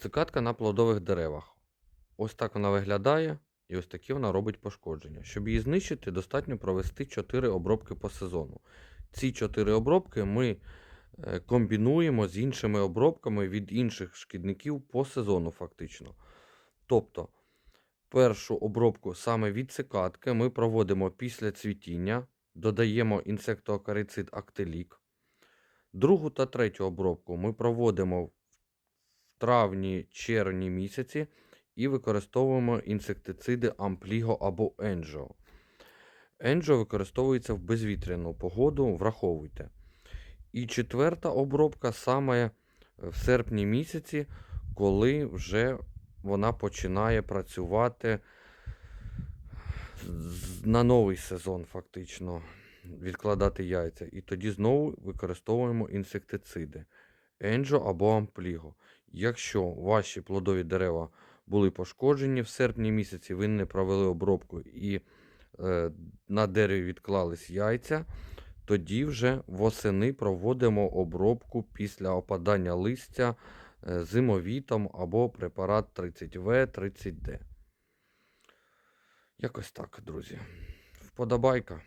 Цикадка на плодових деревах. Ось так вона виглядає, і ось такі вона робить пошкодження. Щоб її знищити, достатньо провести 4 обробки по сезону. Ці 4 обробки ми е, комбінуємо з іншими обробками від інших шкідників по сезону, фактично. Тобто, першу обробку саме від цикадки ми проводимо після цвітіння, додаємо інсектоакарицид Актелік. Другу та третю обробку ми проводимо в травні-червні місяці і використовуємо інсектициди Ампліго або Енджо. Енджо використовується в безвітряну погоду, враховуйте. І четверта обробка саме в серпні місяці, коли вже вона починає працювати на новий сезон, фактично, відкладати яйця. І тоді знову використовуємо інсектициди Енджо або Ампліго. Якщо ваші плодові дерева були пошкоджені в серпні місяці, ви не провели обробку і е, на дереві відклались яйця, тоді вже восени проводимо обробку після опадання листя е, зимовітом або препарат 30В, 30D. Якось так, друзі. Вподобайка.